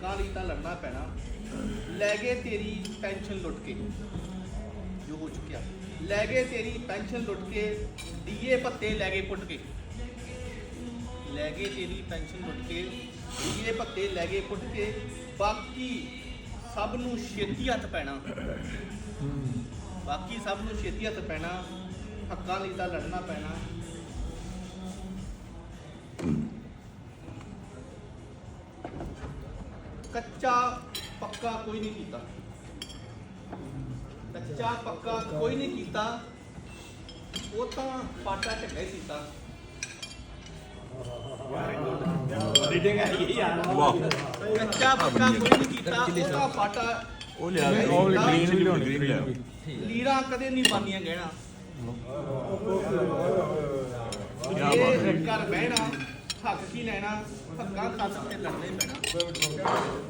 ਹੱਕਾਂ ਲਈ ਤਾਂ ਲੜਨਾ ਪੈਣਾ। ਲੈ ਗਏ ਤੇਰੀ ਪੈਨਸ਼ਨ ਲੁੱਟ ਕੇ। ਜੋ ਹੋ ਚੁੱਕਿਆ। ਲੈ ਗਏ ਤੇਰੀ ਪੈਨਸ਼ਨ ਲੁੱਟ ਕੇ, ਡੀਏ ਭੱਤੇ ਲੈ ਗਏ ਪੁੱਟ ਕੇ। ਲੈ ਗਏ ਤੇਰੀ ਪੈਨਸ਼ਨ ਲੁੱਟ ਕੇ, ਡੀਏ ਭੱਤੇ ਲੈ ਗਏ ਪੁੱਟ ਕੇ। ਬਾਕੀ ਸਭ ਨੂੰ ਛੇਤੀ ਹੱਥ ਪੈਣਾ। ਬਾਕੀ ਸਭ ਨੂੰ ਛੇਤੀ ਹੱਥ ਪੈਣਾ। ਹੱਕਾਂ ਲਈ ਤਾਂ ਲੜਨਾ ਪੈਣਾ। ਕੱਚਾ ਪੱਕਾ ਕੋਈ ਨਹੀਂ ਕੀਤਾ। ਕੱਚਾ ਪੱਕਾ ਕੋਈ ਨਹੀਂ ਕੀਤਾ। ਉਹ ਤਾਂ ਪਾਟਾ ਢੱਗਾ ਹੀ ਸੀਤਾ ਰੀਡਿੰਗ ਆਈ ਯਾਰ। ਵਾਹ। ਕੱਚਾ ਪੱਕਾ ਕੋਈ ਨਹੀਂ ਕੀਤਾ ਉਹ ਤਾਂ ਪਾਟਾ ਉਹ ਲਿਆ ਉਹ। ਗ੍ਰੀਨ ਲਿਆਉਣੀ ਗ੍ਰੀਨ ਲਿਆ ਲੀਰਾਂ ਕਦੇ ਨਹੀਂ ਬਾਨੀਆਂ ਗਹਿਣਾ। ਕਿਆ ਬਾਤ ਹੈ। ਘਰ ਬਹਿਣਾ। ਹੱਕ ਕੀ ਲੈਣਾ ਹੱਕਾਂ ਖਾਤਰ ਤੇ ਲੜਨੇ ਪੈਣਾ